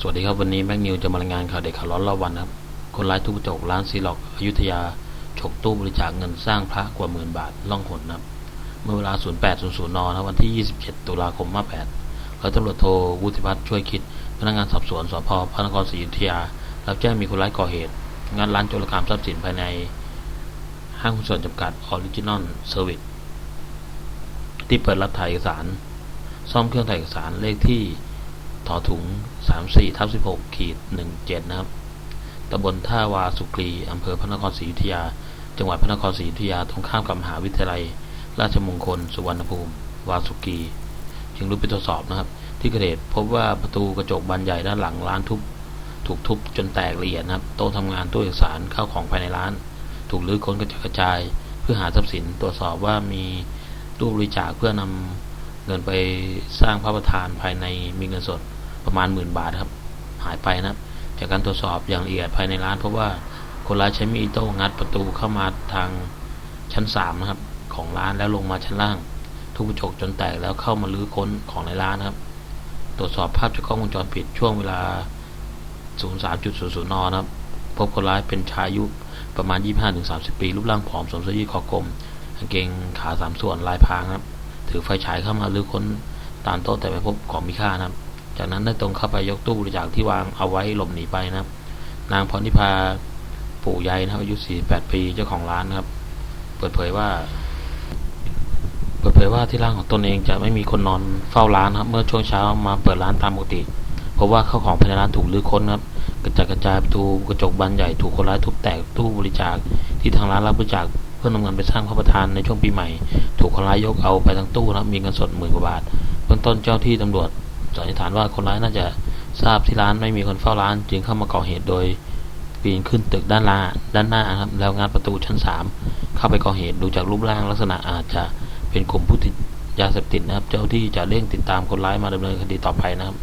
สวัสดีครับวันนี้แม็กนิวจะมารายงานข่าวเด็กข่าวร้อนรอบวันครับ คนร้ายทุบกระจกร้านซีล็อกอยุธยา ฉกตู้บริจาคเงินสร้างพระกว่าหมื่นบาทล่องหนนะครับ เมื่อเวลา 08.00 นนะวันที่ 27 ตุลาคม 58ร้อยตำรวจโทวุฒิพัฒน์ช่วยคิด พนักงานสอบสวนสพพระนครศรีอยุธยา รับแจ้งมีคนร้ายก่อเหตุงานร้านโจรกรรมทรัพย์สินภายในห้างหุ้นส่วนจำกัดออริจินอลเซอร์วิสที่เปิดรับถ่ายเอกสาร ซ่อมเครื่องถ่ายเอกสารเลขที่ ถอถุง 34ทับ16ขีด17 นะครับตำบลท่าวาสุกรีอำเภอพระนครศรีอยุธยา จังหวัดพระนครศรีอยุธยา ตรงข้ามกับมหาวิทยาลัย ราชมงคล สุวรรณภูมิ วาสุกี จึงรุดไปตรวจสอบนะครับ ที่เกิดเหตุพบว่าประตูกระจกบานใหญ่ด้านหลังร้านทุบ ถูกทุบจนแตกละเอียดนะครับ โต๊ะทำงานตู้เอกสารเข้าของภายในร้าน ถูกรื้อค้นกระจัดกระจาย เพื่อหาทรัพย์สิน ตรวจสอบว่ามีตู้บริจาคเพื่อนำเงินไปสร้างพระประธานภายในมีเงินสด ประมาณหมื่นบาทครับ หายไปนะครับ จากการตรวจสอบอย่างละเอียดภายในร้านเพบว่าคนร้ายใช้มีดโต้งัดประตูเข้ามาทางชั้นสามนะครับของร้านแล้วลงมาชั้นล่าง ทุบกระจกจนแตกแล้วเข้ามาลื้อค้นของในร้านนะครับ ตรวจสอบภาพจากกล้องวงจรปิดช่วงเวลา 03.00 นนะครับ พบคนร้ายเป็นชายอายุประมาณ 25-30 ปี รูปร่างผอมสวมเสื้อยืดคอกลมกางเกงขาสามส่วนลายพรางครับ ถือไฟฉายเข้ามาลื้อค้นตามโต๊ะแต่ไม่พบของมีค่านะครับ จากนั้นได้ตรงเข้าไปยกตู้บริจาคที่วางเอาไว้หลบหนีไปนะครับ นางพรนิพาปู่ใยนะครับอายุ 48 ปีเจ้าของร้านนะครับ เปิดเผยว่า เปิดเผยว่าที่ร้านของตนเองจะไม่มีคนนอนเฝ้าร้านครับ เมื่อช่วงเช้ามาเปิดร้านตามปกติเพราะว่าข้าวของภายในร้านถูกรื้อค้นครับกระจัดกระจายประตูกระจกบานใหญ่ถูกคนร้ายทุบแตกตู้บริจาคที่ทางร้านรับบริจาคเพื่อนำเงินไปสร้างพระประธานในช่วงปีใหม่ ถูกคนร้ายยกเอาไปทั้งตู้นะมีเงินสดหมื่นกว่าบาทเบื้องต้นเจ้าที่ตำรวจ สันนิษฐานว่าคนร้ายน่าจะทราบที่ร้านไม่มีคนเฝ้าร้าน จึงเข้ามาก่อเหตุโดยปีนขึ้นตึกด้านล่างด้านหน้าครับแล้วงานประตูชั้นสามเข้าไปก่อเหตุดูจากรูปร่างลักษณะอาจจะเป็นกลุ่มผู้ติดยาเสพติดนะครับ เจ้าที่จะเร่งติดตามคนร้ายมาดำเนินคดีต่อไปนะครับ